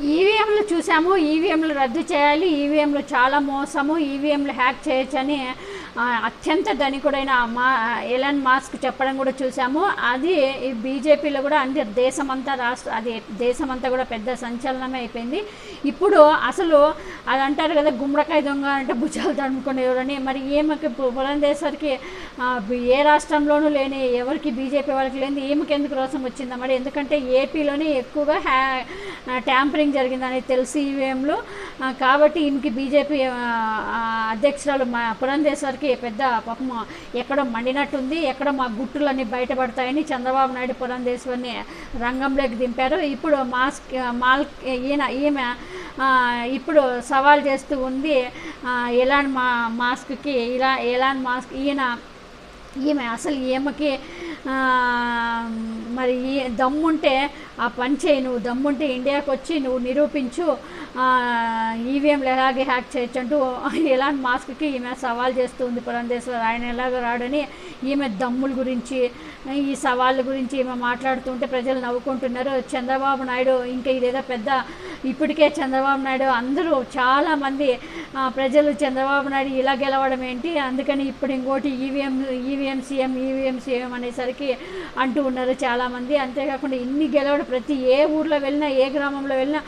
ఈవీఎంలు చూసాము ఈవీఎంలు రద్దు చేయాలి ఈవీఎంలు చాలా మోసము ఈవీఎంలు హ్యాక్ చేయొచ్చని అత్యంత ధనికుడైన మా ఎలన్ మాస్క్ చెప్పడం కూడా చూసాము. అది ఈ బీజేపీలో కూడా అంటే దేశమంతా రాష్ట్ర అది దేశమంతా కూడా పెద్ద సంచలనమే అయిపోయింది. ఇప్పుడు అసలు అది అంటారు కదా గుమ్మడికాయ దొంగ అంటే భుజాలు తడుముకునేవారని మరి ఈమెకి పు- పురంధేశ్వరికి ఏ రాష్ట్రంలోనూ లేని ఎవరికి బీజేపీ వాళ్ళకి లేని ఈమెకి ఎందుకు రోసం వచ్చిందా మరి? ఎందుకంటే ఏపీలోనే ఎక్కువగా హ్యా ట్యాంపరింగ్ జరిగిందని తెలుసు ఈవీఎంలు. కాబట్టి ఈమెకి బీజేపీ అధ్యక్షురాలు మా పురంధేశ్వరికి పెద్ద పాపం ఎక్కడో మండినట్టుంది ఎక్కడో మా గుట్టులన్నీ బయటపడతాయని చంద్రబాబు నాయుడు పురంధేశ్వరిని రంగంలోకి దింపారు. ఇప్పుడు మాస్క్ మాల్ ఈయన ఈమె ఇప్పుడు సవాల్ చేస్తూ ఉంది ఎలాన్ మా మాస్క్కి ఇలా ఎలాన్ మాస్క్ ఈయన ఈమె అసలు ఈమెకి మరి ఈ దమ్ముంటే ఆ పని చేయి నువ్వు దమ్ముంటే ఇండియాకి వచ్చి నువ్వు నిరూపించు ఈవీఎంలు ఎలాగే హ్యాక్ చేయొచ్చు అంటూ ఎలాంటి మాస్క్కి ఈమె సవాల్ చేస్తూ ఉంది. పురంధేశ్వర్ ఆయన ఎలాగ రాడని ఈమె దమ్ముల గురించి ఈ సవాళ్ళ గురించి ఈమె మాట్లాడుతుంటే ప్రజలు నవ్వుకుంటున్నారు. చంద్రబాబు నాయుడు ఇంకా ఇదేదో పెద్ద ఇప్పటికే చంద్రబాబు నాయుడు అందరూ చాలామంది ప్రజలు చంద్రబాబు నాయుడు ఇలా గెలవడం ఏంటి? అందుకని ఇప్పుడు ఇంకోటి EVM EVM CM EVM CM అనేసరికి అంటూ ఉన్నారు చాలామంది. అంతేకాకుండా ఇన్ని గెలవడం ప్రతి ఏ ఊర్లో వెళ్ళినా ఏ గ్రామంలో వెళ్ళినా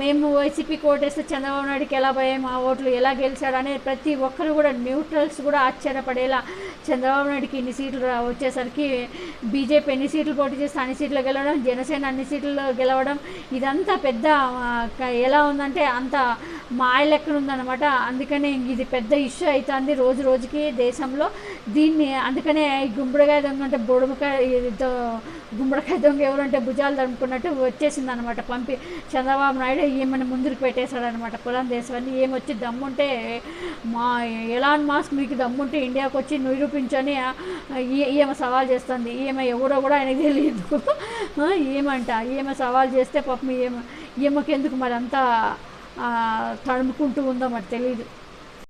మేము వైసీపీ కోటేస్తే చంద్రబాబు నాయుడుకి ఎలా భయం ఆ ఓట్లు ఎలా గెలిచాడు అనే ప్రతి ఒక్కరు కూడా న్యూట్రల్స్ కూడా ఆశ్చర్యపడేలా చంద్రబాబు నాయుడుకి ఇన్ని సీట్లు వచ్చేసరికి బీజేపీ ఎన్ని సీట్లు పోటీ చేస్తే అన్ని సీట్లు గెలవడం జనసేన అన్ని సీట్లు గెలవడం ఇదంతా పెద్ద ఎలా ఉందంటే అంత మాయ లెక్కన ఉందన్నమాట అందుకనే ఇది పెద్ద ఇష్యూ అవుతుంది రోజు రోజుకి దేశంలో. దీన్ని అందుకనే ఈ గుమ్మడికాయ దొంగ అంటే బొడుమకాయ గుమ్మడికాయ దొంగ ఎవరంటే భుజాలు తడుముకున్నట్టు వచ్చేసింది అనమాట పంపి చంద్రబాబు నాయుడు ఈమెను ముందుకు పెట్టేశాడనమాట పొలం దేశాన్ని ఏమొచ్చి దమ్ముంటే మా ఎలాన్ మాస్క్ మీకు దమ్ముంటే ఇండియాకు వచ్చి నిరూపించని ఈ- ఈమె సవాల్ చేస్తుంది. ఈమె ఎవరో కూడా ఆయనకు తెలియదు. ఏమంట? ఈమె సవాల్ చేస్తే పాపం ఈమె ఈమెకెందుకు మరి అంతా తడుముకుంటూ ఉందో మరి తెలియదు